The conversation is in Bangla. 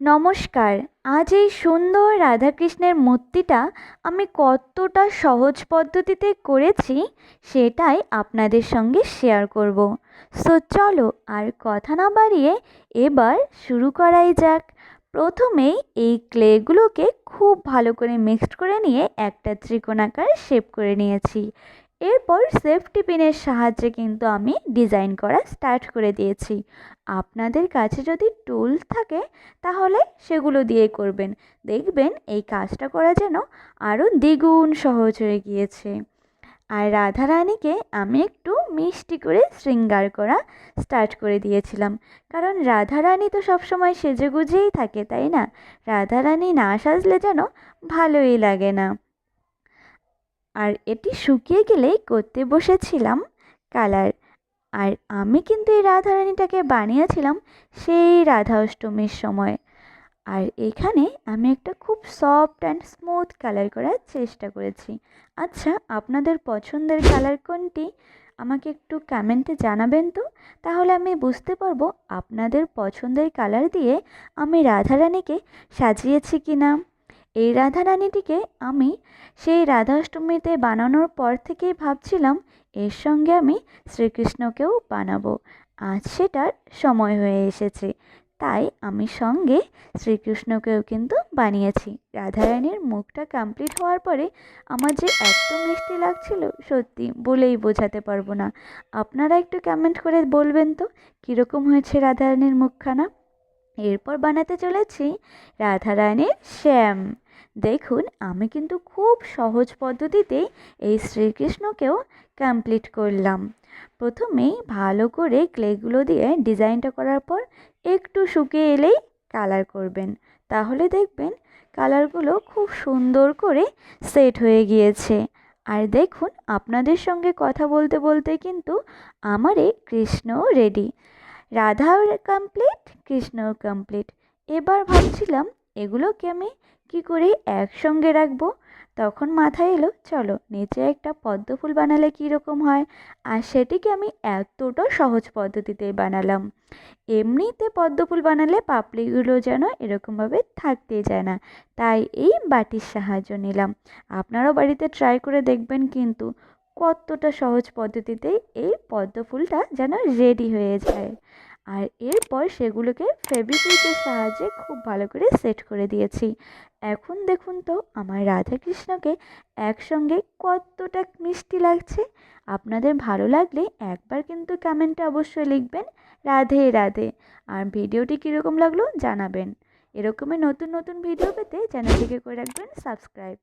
নমস্কার, আজ এই সুন্দর রাধাকৃষ্ণের মূর্তিটা আমি কতটা সহজ পদ্ধতিতে করেছি সেটাই আপনাদের সঙ্গে শেয়ার করব। সো চলো আর কথা না বাড়িয়ে এবার শুরু করাই যাক। প্রথমেই এই ক্লেগুলোকে খুব ভালো করে মিক্সড করে নিয়ে একটা ত্রিকোণাকার শেপ করে নিয়েছি। এরপর সেফটি পিনের সাহায্যে কিন্তু আমি ডিজাইন করা স্টার্ট করে দিয়েছি। আপনাদের কাছে যদি টুল থাকে, তাহলে সেগুলো দিয়ে করবেন। দেখবেন এই কাজটা করা যেন আরও দ্বিগুণ সহজ হয়ে গিয়েছে। আর রাধা রাধারানীকে আমি একটু মিষ্টি করে শৃঙ্গার করা স্টার্ট করে দিয়েছিলাম। কারণ রাধারানী তো সবসময় সেজেগুজেই থাকে, তাই না? রাধারানী না সাজলে যেন ভালোই লাগে না। আর এটি শুকিয়ে গেলেই করতে বসেছিলাম কালার। আর আমি কিন্তু এই রাধারানীটাকে বানিয়েছিলাম সেই রাধা অষ্টমীর সময়। আর এখানে আমি একটা খুব সফট অ্যান্ড স্মুথ কালার করার চেষ্টা করেছি। আচ্ছা আপনাদের পছন্দের কালার কোনটি? আমাকে একটু কমেন্টে জানাবেন তো? তাহলে আমি বুঝতে পারব আপনাদের পছন্দের কালার দিয়ে আমি রাধারানীকে সাজিয়েছি কি না এই রাধারানীটিকে আমি সেই রাধাষ্টমীতে বানানোর পর থেকেই ভাবছিলাম, এর সঙ্গে আমি শ্রীকৃষ্ণকেও বানাবো। আজ সেটার সময় হয়ে এসেছে। তাই আমি সঙ্গে শ্রীকৃষ্ণকেও কিন্তু বানিয়েছি। রাধারানীর মুখটা কমপ্লিট হওয়ার পরে আমার যে এত মিষ্টি লাগছিল, সত্যি বলেই বোঝাতে পারব না। আপনারা একটু কমেন্ট করে বলবেন তো, কীরকম হয়েছে রাধারানীর মুখখানা? এরপর বানাতে চলেছি রাধারানীর শ্যাম। দেখুন, আমি কিন্তু খুব সহজ পদ্ধতিতেই এই শ্রীকৃষ্ণকেও কমপ্লিট করলাম। প্রথমেই ভালো করে ক্লেগুলো দিয়ে ডিজাইনটা করার পর একটু শুকিয়ে এলেই কালার করবেন। তাহলে দেখবেন কালারগুলো খুব সুন্দর করে সেট হয়ে গিয়েছে। আর দেখুন, আপনাদের সঙ্গে কথা বলতে বলতে কিন্তু আমার এই কৃষ্ণ রেডি রাধাও কমপ্লিট কৃষ্ণও কমপ্লিট এবার ভাবছিলাম, এগুলোকে আমি কী করে একসঙ্গে রাখব? তখন মাথায় এলো, চলো নিচে একটা পদ্ম ফুল বানালে কীরকম হয়? আর সেটিকে আমি এতটা সহজ পদ্ধতিতে বানালাম। এমনিতে পদ্ম ফুল বানালে পাপড়িগুলো যেন এরকমভাবে থাকতে যায় না। তাই এই বাটির সাহায্য নিলাম। আপনারাও বাড়িতে ট্রাই করে দেখবেন কিন্তু কতটা সহজ পদ্ধতিতে এই পদ্ম ফুলটা যেন রেডি হয়ে যায়। আর এরপর সেগুলোকে ফেবিকুইকের সাহায্যে খুব ভালো করে সেট করে দিয়েছি। এখন দেখুন তো আমার রাধাকৃষ্ণকে একসঙ্গে কতটা মিষ্টি লাগছে। আপনাদের ভালো লাগলে একবার কিন্তু কমেন্টে অবশ্যই লিখবেন, রাধে রাধে। আর ভিডিওটি কীরকম লাগল জানাবেন। এরকমই নতুন নতুন ভিডিও পেতে চ্যানেলটিকে করে রাখবেন, সাবস্ক্রাইব।